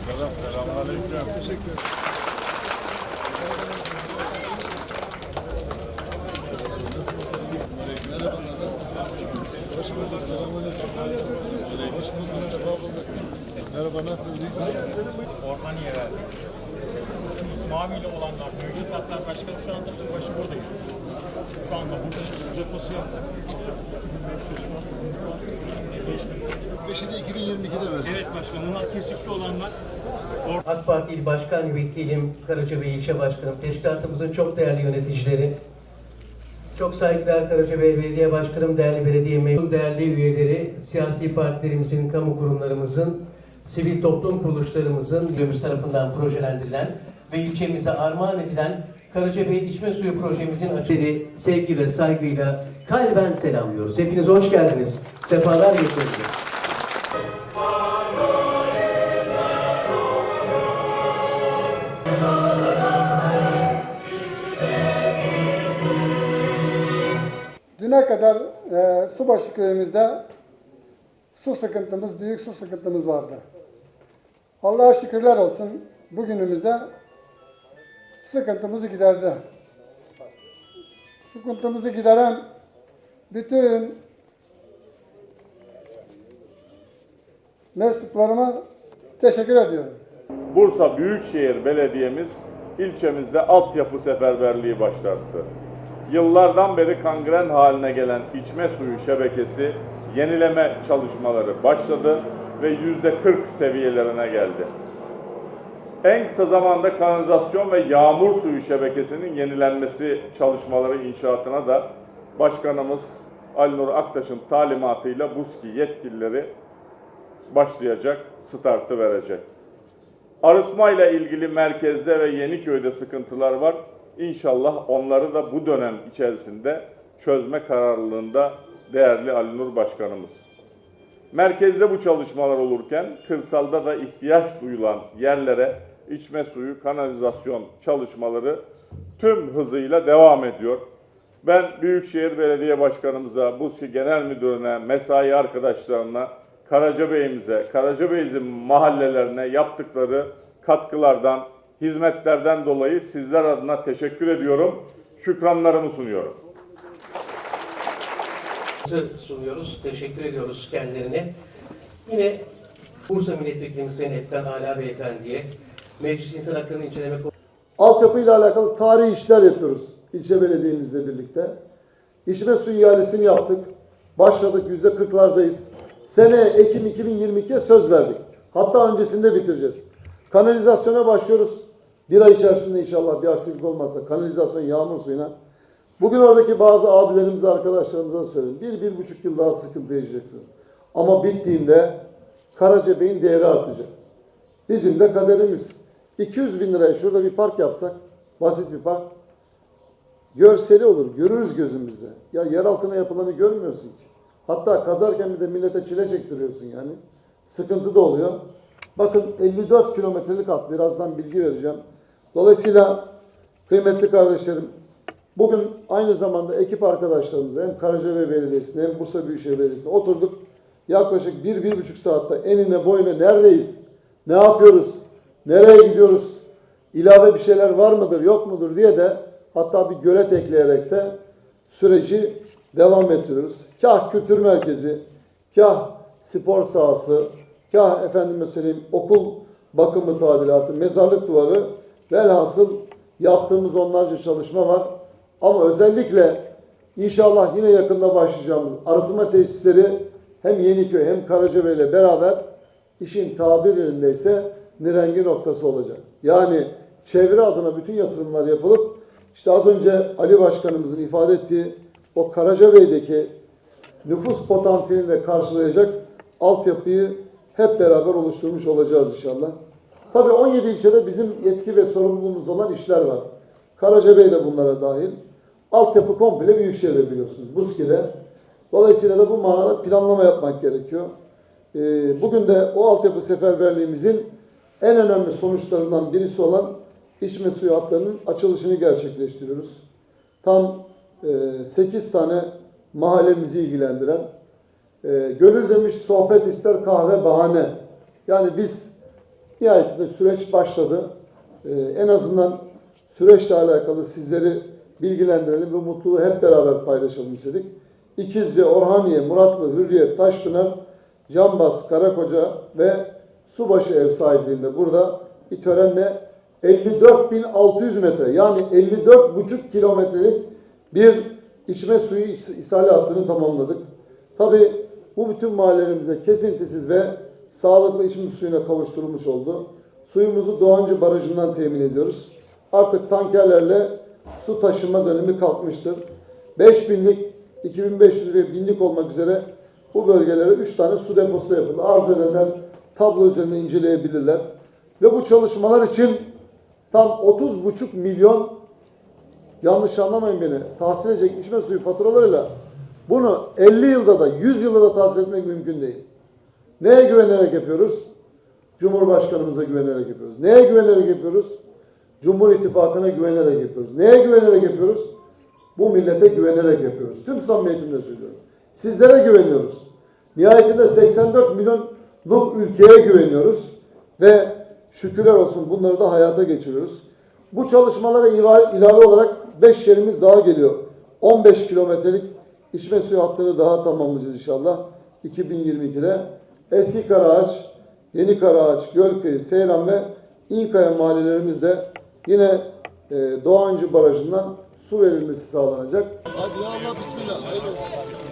Selamünaleyküm. Teşekkür ederim. Merhabalar, nasılsınız? Hoş bulduk, selamünaleyküm. Hoş bulduk, sefa bulduk. Merhaba, nasılsınız? İyisiniz? Orman yerel. Maviyle olanlar mevcut hatlar başkanı şu anda Sıbaşı buradayız. Şu anda burada deposu yaptık. 5'i de 2022'de verdik. Evet başkanım bunlar kesikli olanlar. AK Parti İl Başkan Vekilim, Karacabey İlçe Başkanım, teşkilatımızın çok değerli yöneticileri, çok saygıdeğer Karacabey Belediye Başkanım, değerli belediye meclis, değerli üyeleri, siyasi partilerimizin, kamu kurumlarımızın, sivil toplum kuruluşlarımızın ülkemiz tarafından projelendirilen ve ilçemize armağan edilen Karacabey İçme Suyu projemizin açıları sevgi ve saygıyla kalben selamlıyoruz. Hepiniz hoş geldiniz. Sefalar getirdiniz. Düne kadar e, Subaşı köyümüzde su sıkıntımız, büyük su sıkıntımız vardı. Allah'a şükürler olsun bugünümüzde sıkıntımızı giderdi. Sıkıntımızı gideren bütün mensuplarıma teşekkür ediyorum. Bursa Büyükşehir Belediye'miz ilçemizde altyapı seferberliği başlattı. Yıllardan beri kangren haline gelen içme suyu şebekesi yenileme çalışmaları başladı ve yüzde 40 seviyelerine geldi. En kısa zamanda kanalizasyon ve yağmur suyu şebekesinin yenilenmesi çalışmaları inşaatına da Başkanımız Ali Nur Aktaş'ın talimatıyla BUSKİ yetkilileri başlayacak, startı verecek. Arıtma ile ilgili merkezde ve Yeniköy'de sıkıntılar var. İnşallah onları da bu dönem içerisinde çözme kararlılığında değerli Ali Nur Başkanımız. Merkezde bu çalışmalar olurken kırsalda da ihtiyaç duyulan yerlere içme suyu, kanalizasyon çalışmaları tüm hızıyla devam ediyor. Ben Büyükşehir Belediye Başkanımıza, BUSİ Genel Müdürüne, mesai arkadaşlarına, Karacabey'imize, Karacabey'imizin mahallelerine yaptıkları katkılardan, hizmetlerden dolayı sizler adına teşekkür ediyorum. Şükranlarımı sunuyorum. sunuyoruz. Teşekkür ediyoruz kendilerine. Yine Bursa Milletvekilimiz Sayın Efkan Ala Beyefendi'ye Meclis İnsan Hakları'nı inceleme Altyapıyla alakalı tarihi işler yapıyoruz ilçe belediyemizle birlikte. İçme suyu ihalesini yaptık. Başladık yüzde kırklardayız. Sene Ekim 2022'ye söz verdik. Hatta öncesinde bitireceğiz. Kanalizasyona başlıyoruz. Bir ay içerisinde inşallah bir aksilik olmazsa kanalizasyon yağmur suyuna. Bugün oradaki bazı abilerimize, arkadaşlarımıza da söyledim. Bir, bir buçuk yıl daha sıkıntı yaşayacaksınız. Ama bittiğinde Karacabey'in değeri artacak. Bizim de kaderimiz. 200 bin liraya şurada bir park yapsak, basit bir park, görseli olur, görürüz gözümüzle. Ya yer altına yapılanı görmüyorsun ki. Hatta kazarken bir de millete çile çektiriyorsun yani. Sıkıntı da oluyor. Bakın 54 kilometrelik hat, birazdan bilgi vereceğim. Dolayısıyla kıymetli kardeşlerim, bugün aynı zamanda ekip arkadaşlarımızla hem Karacabey Belediyesi'nde hem Bursa Büyükşehir Belediyesi'nde oturduk. Yaklaşık bir, bir buçuk saatte enine boyuna neredeyiz, ne yapıyoruz, nereye gidiyoruz, ilave bir şeyler var mıdır, yok mudur diye de hatta bir gölet ekleyerek de süreci devam ettiriyoruz. Kah kültür merkezi, kah spor sahası, kah efendime söyleyeyim okul bakımı tadilatı, mezarlık duvarı velhasıl yaptığımız onlarca çalışma var. Ama özellikle inşallah yine yakında başlayacağımız arıtma tesisleri hem Yeniköy hem Karacabey ile beraber işin tabir yerindeyse nirengi noktası olacak. Yani çevre adına bütün yatırımlar yapılıp işte az önce Ali Başkanımızın ifade ettiği o Karacabey'deki nüfus potansiyelini de karşılayacak altyapıyı hep beraber oluşturmuş olacağız inşallah. Tabii 17 ilçede bizim yetki ve sorumluluğumuz olan işler var. Karacabey de bunlara dahil. Altyapı komple Büyükşehir'de biliyorsunuz. Buzki'de. Dolayısıyla da bu manada planlama yapmak gerekiyor. Ee, Bugün de o altyapı seferberliğimizin en önemli sonuçlarından birisi olan içme suyu hatlarının açılışını gerçekleştiriyoruz. Tam 8 tane mahallemizi ilgilendiren, e, gönül demiş sohbet ister kahve bahane. Yani biz Nihayetinde süreç başladı. Ee, en azından süreçle alakalı sizleri bilgilendirelim ve mutluluğu hep beraber paylaşalım istedik. İkizce, Orhaniye, Muratlı, Hürriyet, Taşpınar, Cambaz, Karakoca ve Subaşı ev sahipliğinde burada bir törenle 54.600 metre yani 54,5 kilometrelik bir içme suyu is- ishali hattını tamamladık. Tabi bu bütün mahallelerimize kesintisiz ve sağlıklı içme suyuna kavuşturulmuş oldu. Suyumuzu Doğancı Barajı'ndan temin ediyoruz. Artık tankerlerle su taşıma dönemi kalkmıştır. 5000'lik, 2500 ve 1000'lik olmak üzere bu bölgelere 3 tane su deposu da yapıldı. Arzu edenler tablo üzerinde inceleyebilirler. Ve bu çalışmalar için tam 30,5 milyon yanlış anlamayın beni tahsil edecek içme suyu faturalarıyla bunu 50 yılda da 100 yılda da tahsil etmek mümkün değil. Neye güvenerek yapıyoruz? Cumhurbaşkanımıza güvenerek yapıyoruz. Neye güvenerek yapıyoruz? Cumhur İttifakı'na güvenerek yapıyoruz. Neye güvenerek yapıyoruz? Bu millete güvenerek yapıyoruz. Tüm samimiyetimle söylüyorum. Sizlere güveniyoruz. Nihayetinde 84 milyonluk ülkeye güveniyoruz. Ve şükürler olsun bunları da hayata geçiriyoruz. Bu çalışmalara ilave olarak 5 yerimiz daha geliyor. 15 kilometrelik içme suyu hattını daha tamamlayacağız inşallah 2022'de. Eski Karaağaç, Yeni Karaağaç, Gölköy'ü, Seyran ve İnkaya mahallelerimizde yine e, Doğancı Barajı'ndan su verilmesi sağlanacak. Hadi Allah bismillah. Hayırlı olsun.